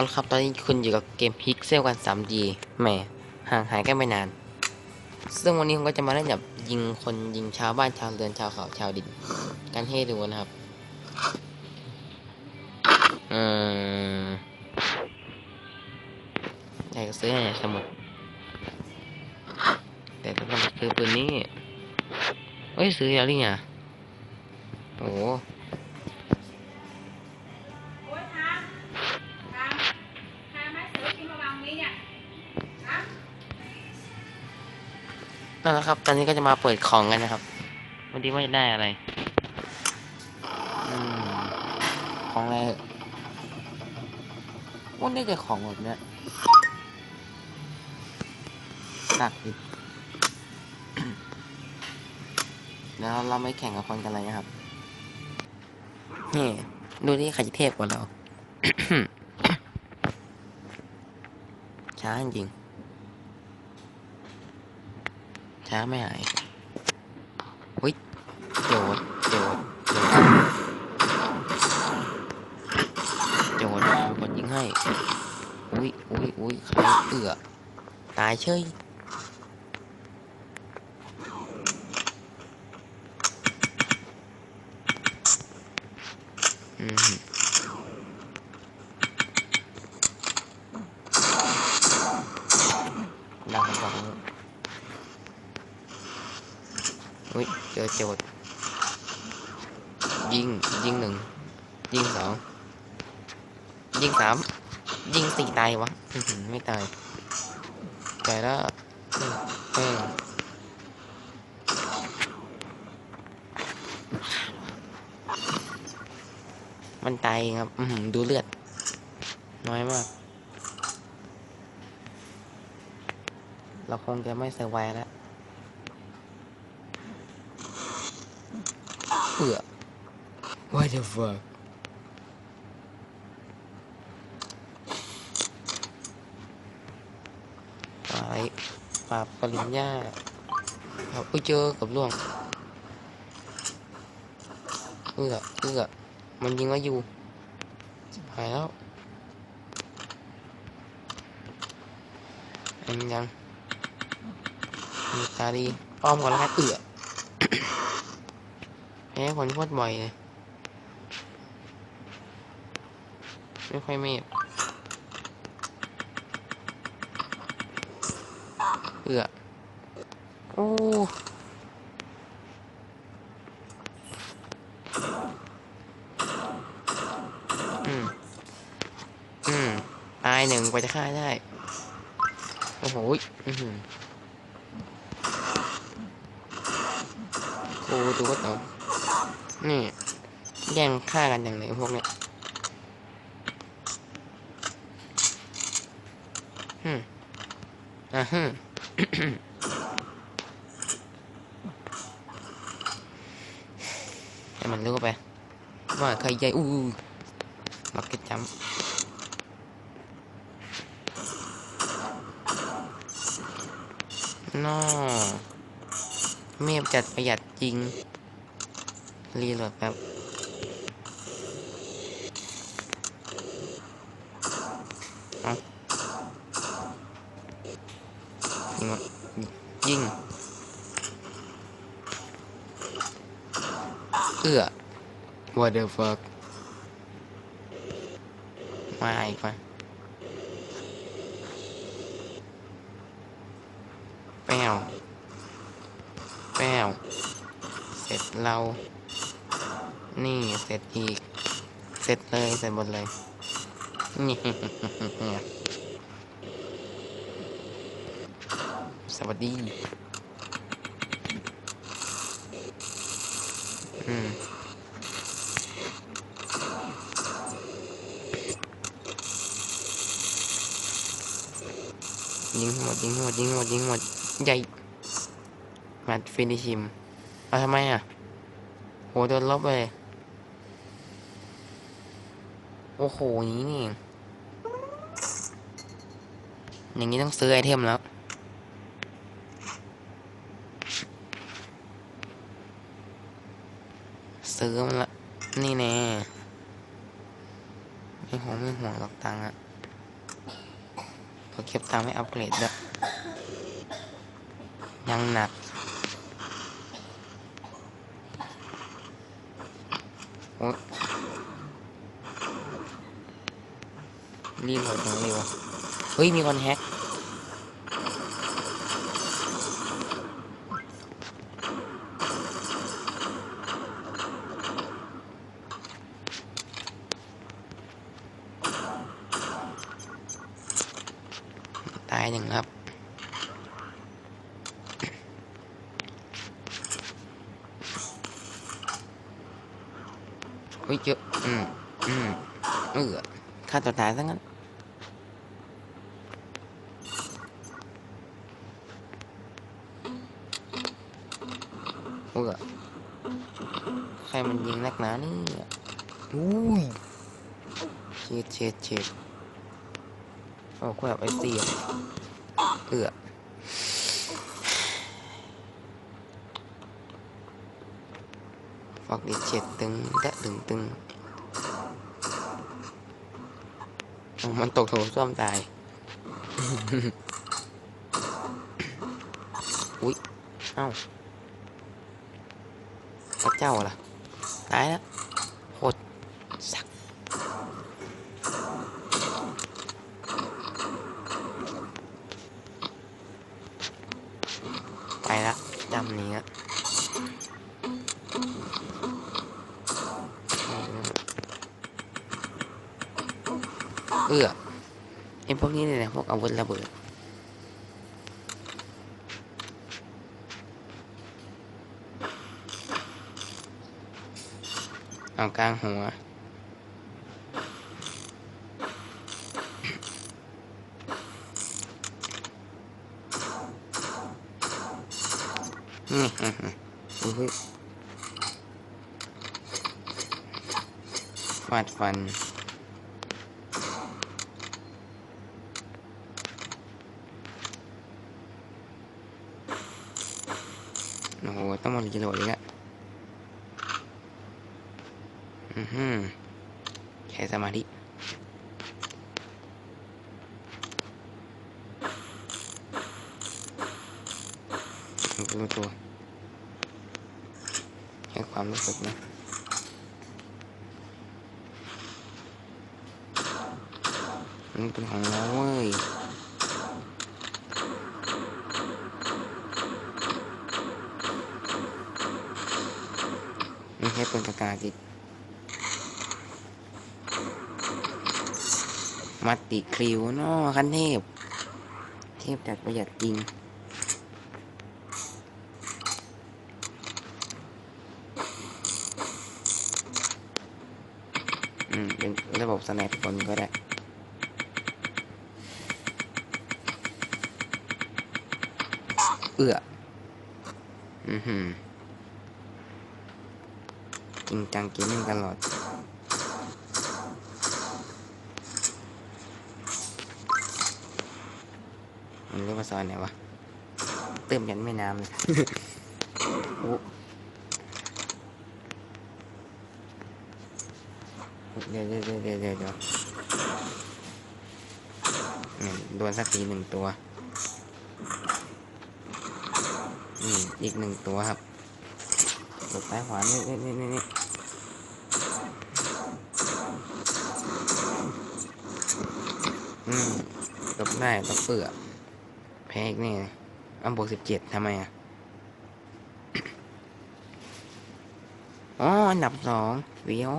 เอาละครับ ตอนนี้คุณอยู่กับเกมพิกเซลกัน 3D แหมห่างหายกันไปนาน ซึ่งวันนี้ผมก็จะมาเล่นแบบยิงคนยิงชาวบ้านชาวเรือนชาวเขาชาวดินกันให้ดูนะครับ อืมอยากซื้ออะไรสมุด แต่เราต้องซื้อปืนนี้เฮ้ย ซื้อแล้วนี่ไงโอ้ นั่นแหละครับ ตอนนี้ก็จะมาเปิดของกันนะครับ วันนี้ว่าจะได้อะไรอืมของอะไรเหอะว่าได้แต่ของแบบเนี้ยหนักดิแล้วเราไม่แข่งกับคนกันเลยนะครับ นี่ ดูนี่ใครจะเทพกว่าเรา ช้าจริงๆ ช้าไม่หายอุ้ยโจดโจดโจดโจดมีคนยิงให้อุ้ยอุ้ยอุ้ยใครเอือตายเฉยอืมดังสองอุ้ยเจอ โจดยิง ยิงหนึ่ง ยิงสอง ยิงสาม ยิงสี่ตายวะ ไม่ตายตายแล้วอืมอืมมันตายครับ อืดูเลือด น้อยมาก เราคงจะไม่เซอร์ไวแล้ว เอือ What the fuck ปลายปลาบปริญญาครับอุ้ยเจอกับล่วงเอือเอือมันยิงว่าอยู่หายแล้วอันยังมีตาดีอ้อมก่อนแล้วกันเอือ พ้คนโคตรบ่อยเลยไม่ค่อยเมตเอือโอ้อืม อืมตายหนึ่งกว่าจะฆ่าได้ โอ้โหอือโอ้ดูว่าต่อ นี่แย่งฆ่ากันอย่างไรพวกเนี้ยฮึอะฮึให้มันรู้ไป ว่าใครใหญ่อู้บักเก็ตจัมป์นอเมียบจัดประหยัดจริง รีโหลดแป๊บเอายิงยิง เอื้อ what the fuck มาอีกมาแป้วแป้วเสร็จเรา นี่เสร็จอีก เสร็จเลยเสร็จหมดเลย นี่ สวัสดี อืมยิงหมดยิงหมดยิงหมดยิงให้หมดใหญ่มาฟินิชิมเอาทำไมอะโหโดนลบเลย โอ้โหนี้นี่อย่างนี้ต้องซื้อไอเทมแล้ว ซื้อมันละ นี่แน่ไม่ห่วงไม่ห่วงหรอกตังค์อะก็เก็บตังค์ให้อัปเกรดด้วยยังหนักโอ๊ รีบหลดจังเลยวะเฮ้ย มีคนแฮกตายหนึ่งครับเฮ้ยเยอะอืมอืมเออฆ่าตัวตายซะงั้น เออใครมันยิงนักหนานี่อุ้ยเช็ดเช็ดเช็ดโอ้กูแบบไอ้เสียเออฝักดิเจ็ดตึงแตะตึงตึงโอ้มันตกโถส้วมตาย อุ้ย เอ้า พระเจ้าล่ะตายแล้วโคตรสักไปละจำนี้ละเอื้อไอพวกนี้เนี่ยนะพวกอาวุธระเบิด เอากลางหัว อืมอืมอุ้ยฟาดฟันโอ้โห ต้องมารีโหลดอีกอะ อือหือใช้สมาธิดูตัวให้ความรู้สึกนะมันเป็นของเราเว้ยไม่ใช่เป็นประกาศอี มัตติคริวนาะคันเทพ เทพจัดประหยัดจริง อืม เป็นระบบสแนปคนก็ได้เอื้อ อือหือ จริงจังเกมมิ่งตลอด มันเรียกว่าซอยไหนวะเติมยันไม่น้ำเลยโอ้เดี๋ยวเดี๋ยวเดี๋ยวเดี๋ยวเดี๋ยวเดี๋ยวเนี่ยโดนสักทีหนึ่งตัวนี่อีกหนึ่งตัวครับหลบซ้ายขวานี่นี่นี่นี่นี่อืมหลบได้หลบเปลือก แพ้อีกนี่อันบวกสิบเจ็ดทำไมอะ อ๋อ อันดับสองเวียว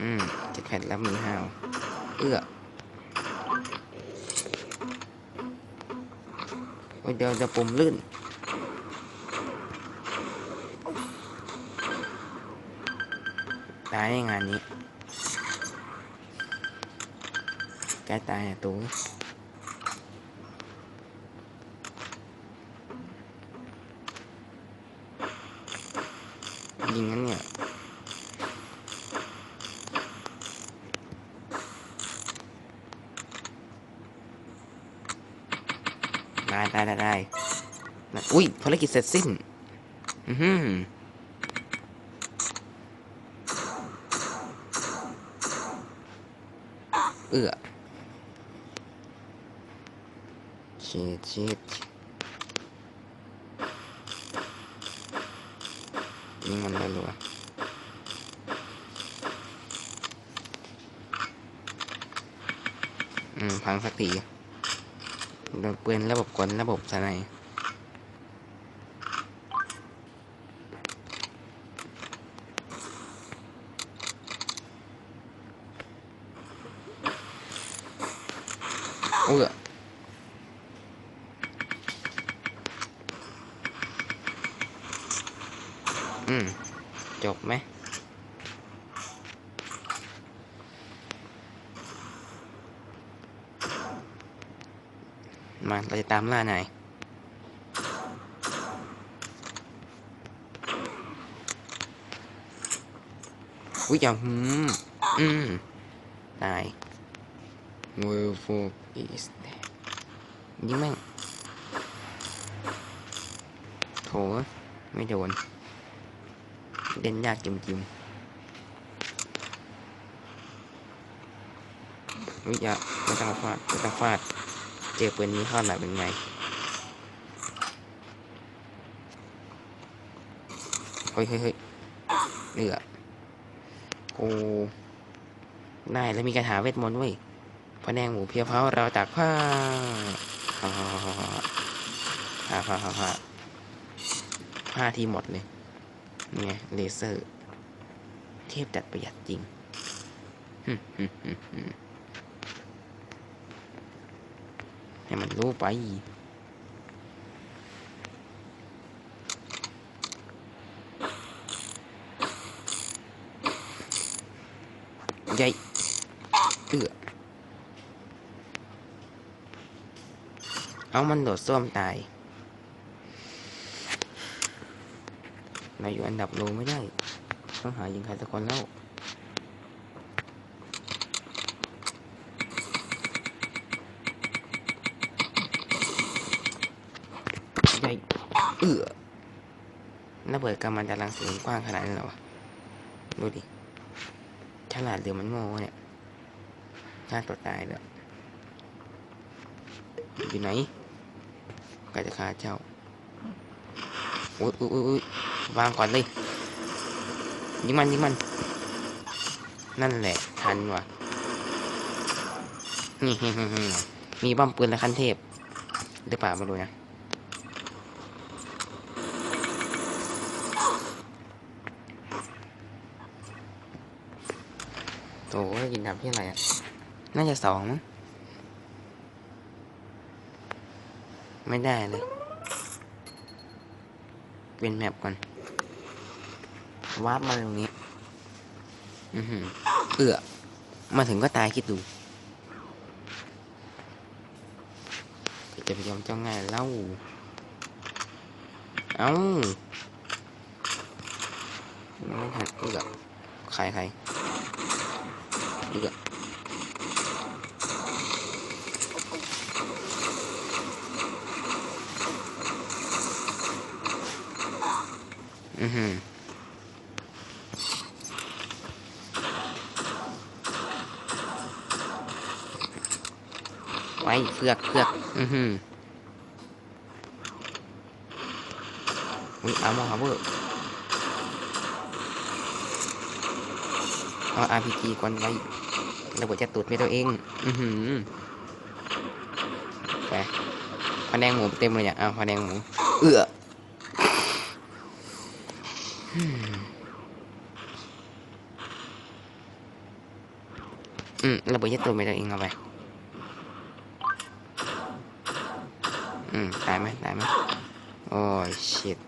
อืมจะแผ่นแล้วมีห้าว เอื้อโอ้ยเดี๋ยวจะปุ่มลื่นายในงานนี้ใกล้ตายอะตูยิงงั้นเนี่ยได้ได้ได้ได้อุ้ยภารกิจเสร็จสิ้น อือหือเอื้อเชิดเชิดยิงมันเลยรัวอืม พังสักทีโดนปืนระบบกลระบบสไนด์เอื้อ อืม จบไหมมาเราจะตามล่าไหนายอุ้ยอย่าหืมอืมตาย Will for is dead ยิงแม่งโถไม่โดน เด่นยากจิมจิมอุ้ยาไม่ต้องฟาดไม่ต้องฟาด เจอปืนนี้เข้าหน่อยเป็นไงเฮ้ยเฮ้ยเฮ้ยเหลือโอ้ได้แล้วมีคาถาเวทมนต์เว้ยพระแนงหมูเพียวเผาเราตากผ้าฮ่าฮ่าฮ่าฮ่าฮ่าฮ่าฮ่าผ้าที่หมดเลย ไงเลเซอร์ เทพจัดประหยัดจริงให้มันรู้ไปใหญ่เอือเอามันโดดส้วมตาย เราอยู่อันดับโลไม่ได้ ต้องหายิงใครสักคนแล้วใหญ่เอือระเบิดกำมันจะรังสีกว้างขนาดนั้นหรอวะ ดูดิ ฉลาดหรือมันโง่เนี่ยฆ่าตัวตายเลยอยู่ไหนก็จะฆ่าเจ้าอุ้ยอุ้ยอุ้ย วางก่อนเลยยิงมันยิงมัน นั่นแหละทันว่ะนี่มีบ้อมปืนและคันเทพหรือเปล่าไม่รู้นะโอ้ยกินดับที่อะไรอะ น่าจะสองมั้งไม่ได้เลย เป็นแมปก่อน วาร์ปมาตรงนี้ อือหือเอื้อมาถึงก็ตายคิดดูจะไปยอมเจ้าง่ายเล่า เอ้าไม่ทันเอื้อใครใครเลือกอือหือ ไว้เฟือกเฟือกอือหืออุ้ยเอามาครับเวอร์เอา RPG ก่อนไว้ระเบิดจะตูดไม่ตัวเอง อือหือไปพะแนงหมูเต็มเลยเนี่ยเอาพะแนงหมู เอืออืมอืมระเบิดจะตูดไม่ตัวเองเอาไป อืม ตายไหมตายไหมโอ้ยชิด